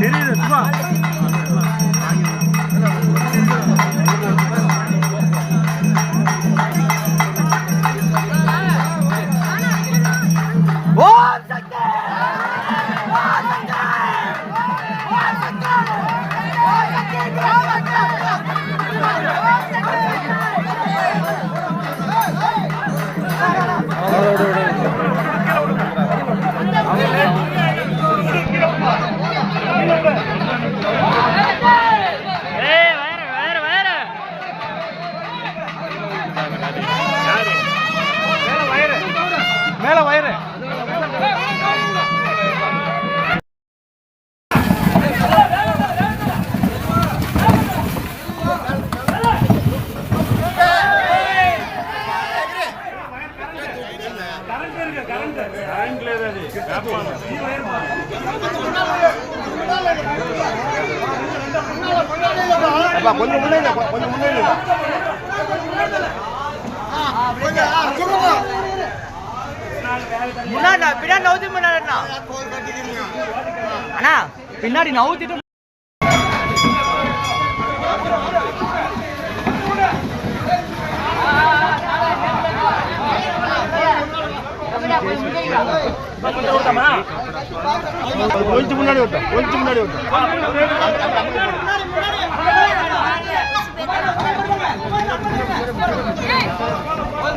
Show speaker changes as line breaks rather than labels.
தெரியுது Thank you. முன்னாடி பின்னாடி நவுத்தி பின்னாடி நவுத்திட்டு కొంచెం ఉన్నాడే ఉంటా కొంచెం ఉన్నాడే ఉంటా